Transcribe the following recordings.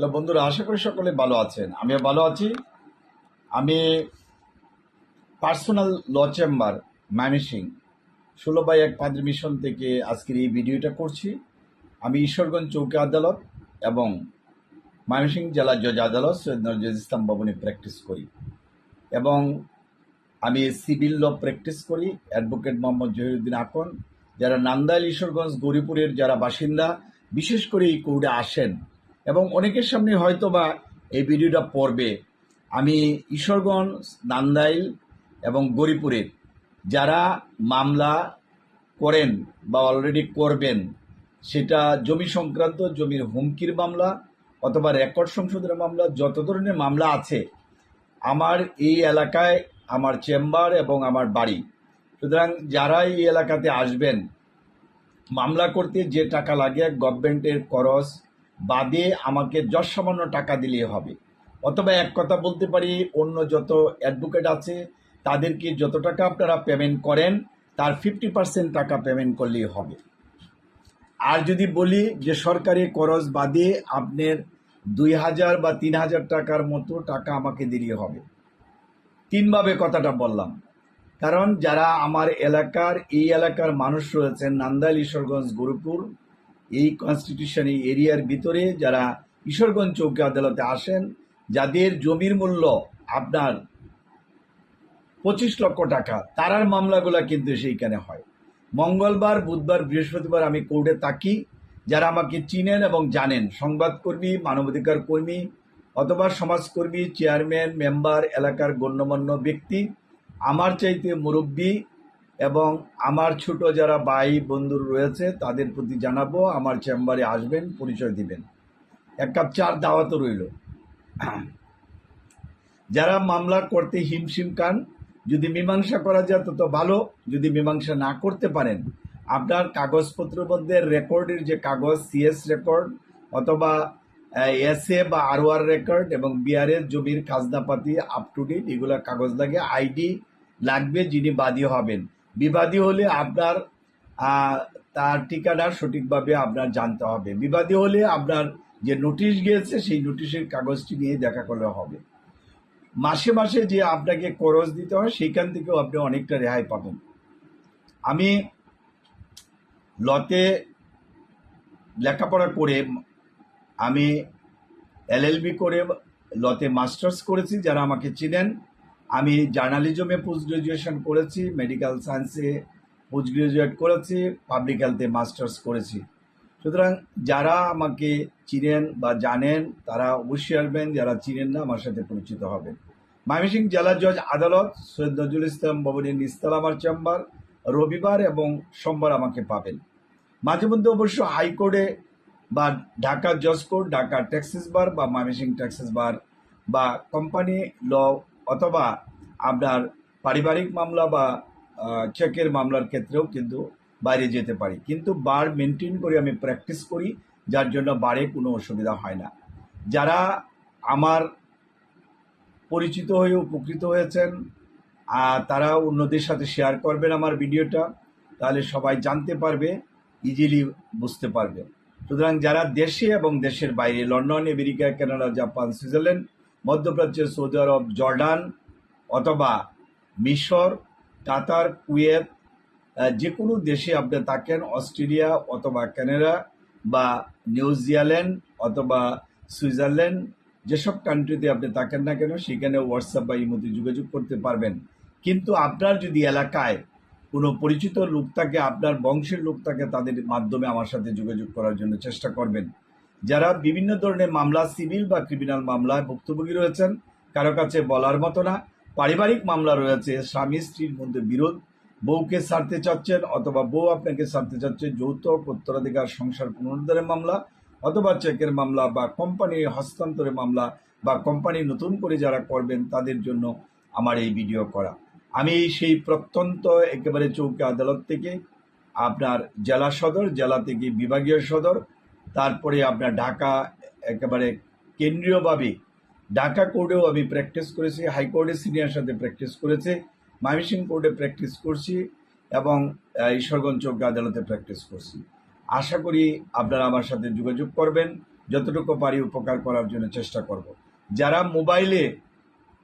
Hello বন্ধুরা, আশা করি সকলে ভালো আছেন। আমিও ভালো আছি। আমি পার্সোনাল ল চেম্বার ম্যানেজিং ষোলো বাই এক পাদ্রী মিশন থেকে আজকের এই ভিডিওটা করছি। আমি ঈশ্বরগঞ্জ চৌকি আদালত এবং ময়মনসিংহ জেলা জজ আদালত সৈয়দ নজরুল ইসলাম ভবনে প্র্যাকটিস করি এবং আমি সিভিল ল প্র্যাকটিস করি। অ্যাডভোকেট মোহাম্মদ জহিরুদ্দিন আকন, যারা নান্দাইল, ঈশ্বরগঞ্জ, গৌরীপুরের যারা বাসিন্দা, বিশেষ করে এই কোর্টে আসেন এবং অনেকের সামনে হয়তো বা এই ভিডিওটা পড়বে। আমি ঈশ্বরগঞ্জ, নান্দাইল এবং গৌরীপুরের যারা মামলা করেন বা অলরেডি করবেন, সেটা জমি সংক্রান্ত, জমির হুমকির মামলা অথবা রেকর্ড সংশোধনের মামলা, যত ধরনের মামলা আছে, আমার এই এলাকায় আমার চেম্বার এবং আমার বাড়ি। সুতরাং যারা এই এলাকাতে আসবেন, মামলা করতে যে টাকা লাগে গভর্নমেন্টের খরচ বাদে আমাকে যশ সামান্য টাকা দিলেই হবে। অথবা এক কথা বলতে পারি, অন্য যত অ্যাডভোকেট আছে, তাদেরকে যত টাকা আপনারা পেমেন্ট করেন, তার ফিফটি পার্সেন্ট টাকা পেমেন্ট করলেই হবে। আর যদি বলি যে সরকারি খরচ বাদে আপনার দুই হাজার বা তিন হাজার টাকার মতো টাকা আমাকে দিলেই হবে। তিনভাবে কথাটা বললাম। কারণ যারা আমার এলাকার, এই এলাকার মানুষ রয়েছেন, নান্দাইল, ঈশ্বরগঞ্জ, গুরুপুর এই কনস্টিটিউশন এই এরিয়ার ভিতরে যারা ঈশ্বরগঞ্জ চৌকি আদালতে আসেন, যাদের জমির মূল্য আপনার পঁচিশ লক্ষ টাকা, তারার মামলাগুলো কিন্তু সেইখানে হয়। মঙ্গলবার, বুধবার, বৃহস্পতিবার আমি কোর্টে থাকি। যারা আমাকে চিনেন এবং জানেন, সংবাদকর্মী, মানবাধিকার কর্মী অথবা সমাজকর্মী চেয়ারম্যান মেম্বার এলাকার গণ্যমান্য ব্যক্তি, আমার চাইতে মুরব্বী এবং আমার ছোট যারা ভাই, বন্ধু রয়েছে, তাদের প্রতি জানাব, আমার চেম্বারে আসবেন, পরিচয় দিবেন। এক কাপ চার দাওয়াতও রইল। যারা মামলা করতে হিমশিম কান যদি মীমাংসা করা যায়, তত ভালো। যদি মীমাংসা না করতে পারেন, আপনার কাগজপত্রের মধ্যে রেকর্ডের যে কাগজ, সিএস রেকর্ড অথবা এস এ বা আরওয়ার রেকর্ড এবং বিআরএস জমির খাজনাপাতি আপ টু ডেট এগুলো কাগজ লাগে, আইডি লাগবে যিনি বাদী হবেন। বিবাদী হলে আপনার তার ঠিকানা সঠিকভাবে আপনার জানতে হবে। বিবাদী হলে আপনার যে নোটিশ গিয়েছে, সেই নোটিশের কাগজটি নিয়ে দেখা করলে হবে। মাসে মাসে যে আপনাকে খরচ দিতে হয়, সেইখান থেকেও আপনি অনেকটা রেহাই পাবেন। আমি লতে লেখাপড়া করে, আমি এলএলবি করে লতে মাস্টার্স করেছি, যারা আমাকে চিনেন। আমি জার্নালিজমে পোস্ট গ্রাজুয়েশন করেছি মেডিকেল সায়েন্সে পোস্ট গ্রাজুয়েট করেছি পাবলিক হেলথে মাস্টার্স করেছি। সুতরাং যারা আমাকে চিনেন বা জানেন, তারা অবশ্যই আসবেন, যারা চিনেন না, আমার সাথে পরিচিত হবেন। ময়মনসিংহ জেলা জজ আদালত, সৈয়দ নজরুল ইসলাম ভবনের নিস্তাল আমার চেম্বার, রবিবার এবং সোমবার আমাকে পাবেন। মাঝে মধ্যে অবশ্য হাইকোর্টে বা ঢাকা জজ কোর্ট, ঢাকা ট্যাক্সিস বার বা ময়মনসিংহ ট্যাক্সিস বার বা কোম্পানি ল অথবা আপনার পারিবারিক মামলা বা চেকের মামলার ক্ষেত্রেও কিন্তু বাইরে যেতে পারি। কিন্তু বার মেনটেন করে আমি প্র্যাকটিস করি, যার জন্য বারে কোনো অসুবিধা হয় না। যারা আমার পরিচিত হয়ে উপকৃত হয়েছেন আর তারা অন্যদের সাথে শেয়ার করবেন আমার ভিডিওটা, তাহলে সবাই জানতে পারবে ইজিলি বুঝতে পারবে। সুতরাং যারা দেশে এবং দেশের বাইরে, London, America, Canada, Japan, Switzerland মধ্যপ্রাচ্য সৌদি আরব, জর্ডান অথবা মিশর, কাতার, কুয়েত যে কোনো দেশে আপনি থাকেন, অস্ট্রেলিয়া অথবা কানাডা বা নিউজিল্যান্ড অথবা সুইজারল্যান্ড, যেসব কান্ট্রিতে আপনি থাকেন না কেন, সেখানে হোয়াটসঅ্যাপ বা ইমোতে যোগাযোগ করতে পারবেন। কিন্তু আপনার যদি এলাকায় কোনো পরিচিত লোক থাকে, আপনার বংশের লোক থাকে, তাদের মাধ্যমে আমার সাথে যোগাযোগ করার জন্য চেষ্টা করবেন। যারা বিভিন্ন ধরনের মামলা, সিভিল বা ক্রিমিনাল মামলায় ভুক্তভোগী রয়েছেন, কারও কাছে বলার মতো না। পারিবারিক মামলা রয়েছে, স্বামী, স্ত্রীর মধ্যে বিরোধ, বউকে সারতে চাচ্ছেন অথবা বউ আপনাকে সারতে চাচ্ছে যৌথ উত্তরাধিকার সংসার পুনরুদ্ধারের মামলা অথবা চেকের মামলা বা কোম্পানি হস্তান্তরের মামলা বা কোম্পানি নতুন করে যারা করবেন তাদের জন্য আমার এই ভিডিও করা। আমি সেই প্রত্যন্ত একেবারে চৌকি আদালত থেকে আপনার জেলা সদর, জেলা থেকে বিভাগীয় সদর তারপরে আপনার ঢাকা একেবারে কেন্দ্রীয়ভাবে ঢাকা কোর্টেও আমি প্র্যাকটিস করেছি হাইকোর্টে সিনিয়র সাথে প্র্যাকটিস করেছি, ময়মনসিংহ কোর্টে প্র্যাকটিস করছি এবং ঈশ্বরগঞ্জ চৌকি আদালতে প্র্যাকটিস করছি। আশা করি আপনারা আমার সাথে যোগাযোগ করবেন, যতটুকু পারি উপকার করার জন্য চেষ্টা করব। যারা মোবাইলে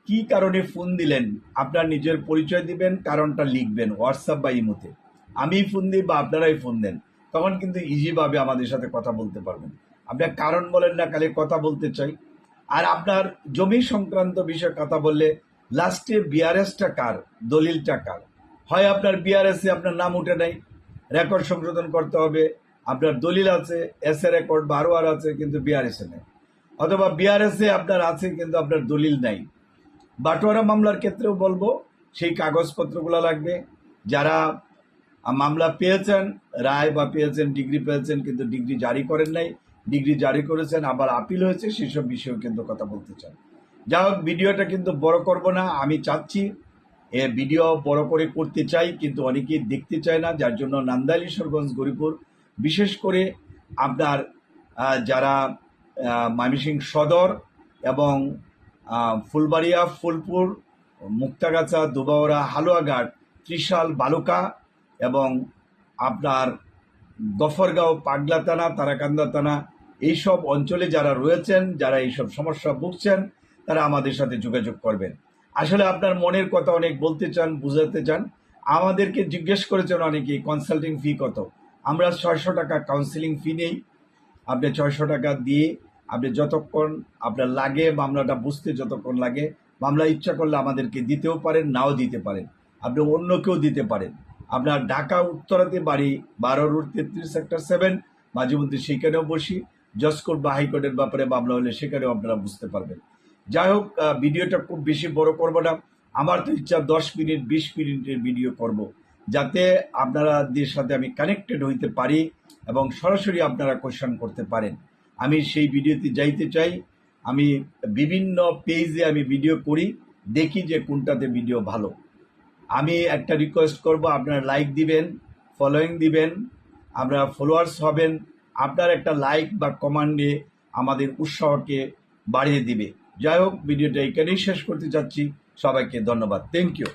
কি কারণে ফোন দিলেন, আপনার নিজের পরিচয় দিবেন, কারণটা লিখবেন হোয়াটসঅ্যাপ বা ইমোতে। আমি ফোন দিই বা আপনারাই ফোন দেন। তখন কিন্তু ইজিভাবে আমাদের সাথে কথা বলতে পারবেন। আপনার কারণ বলেন না, খালি কথা বলতে চাই। আর আপনার জমি সংক্রান্ত বিষয়ে কথা বললে লাস্টে বিআরএসটা কার? দলিলটা কার? হয় আপনার বিআরএসে আপনার নাম উঠে নাই রেকর্ড সংশোধন করতে হবে, আপনার দলিল আছে এস এ রেকর্ড বারো আর আছে, কিন্তু বিআরএসে নেই। অথবা বিআরএসে আপনার আছে, কিন্তু আপনার দলিল নাই। বাটোয়ারা মামলার ক্ষেত্রেও বলব, সেই কাগজপত্রগুলো লাগবে। যারা মামলা পেয়েছেন, রায় বা পেয়েছেন, ডিগ্রি পেয়েছেন, কিন্তু ডিগ্রি জারি করেন নাই। ডিগ্রি জারি করেছেন, আবার আপিল হয়েছে, সেসব বিষয়েও কিন্তু কথা বলতে চান। যা হোক, ভিডিওটা কিন্তু বড় করব না, আমি চাচ্ছি এ ভিডিও বড় করে করতে চাই, কিন্তু অনেকেই দেখতে চায় না, যার জন্য নান্দাইল ঈশ্বরগঞ্জ গরিপুর বিশেষ করে আপনার যারা মামিসিং সদর এবং ফুলবাড়িয়া, ফুলপুর, মুক্তাগাছা, দুবাওরা, হালুয়াঘাট, ত্রিশাল, বালুকা এবং আপনার গফরগাঁও পাগলাতানা তারাকান্দা থানা, এইসব অঞ্চলে যারা রয়েছেন, যারা এইসব সমস্যা ভুগছেন, তারা আমাদের সাথে যোগাযোগ করবেন। আসলে আপনার মনের কথা অনেক বলতে চান, বুঝাতে চান। আমাদেরকে জিজ্ঞেস করেছেন অনেকে কনসাল্টিং ফি কত? আমরা ছয়শো টাকা কাউন্সিলিং ফি নেই। আপনি ছয়শো টাকা দিয়ে আপনি যতক্ষণ আপনার লাগে, মামলাটা বুঝতে যতক্ষণ লাগে, মামলা ইচ্ছা করলে আমাদেরকে দিতেও পারেন, নাও দিতে পারেন। আপনি অন্য কেউ দিতে পারেন। আপনার ঢাকা উত্তরাতে বাড়ি বারো রোড তেত্রিশ, সেক্টর সেভেন মাঝে মধ্যে সেখানেও বসি। জসকোর্ট বা হাইকোর্টের ব্যাপারে মামলা হলে সেখানেও আপনারা বুঝতে পারবেন। যাই হোক ভিডিওটা খুব বেশি বড় করব না। আমার তো ইচ্ছা দশ মিনিট, বিশ মিনিটের ভিডিও করব, যাতে আপনারাদের সাথে আমি কানেক্টেড হইতে পারি এবং সরাসরি আপনারা কোশ্চেন করতে পারেন। আমি সেই ভিডিওতে যাইতে চাই। আমি বিভিন্ন পেজে আমি ভিডিও করি, দেখি যে কোনটাতে ভিডিও ভালো। আমি একটা রিকোয়েস্ট করব, আপনারা লাইক দিবেন ফলোয়িং দিবেন আপনারা ফলোয়ার্স হবেন, আপনার একটা লাইক বা কমান্ডে আমাদের উৎসাহকে বাড়িয়ে দিবে। যাই হোক, ভিডিওটা এখানেই শেষ করতে চাচ্ছি। সবাইকে ধন্যবাদ। Thank you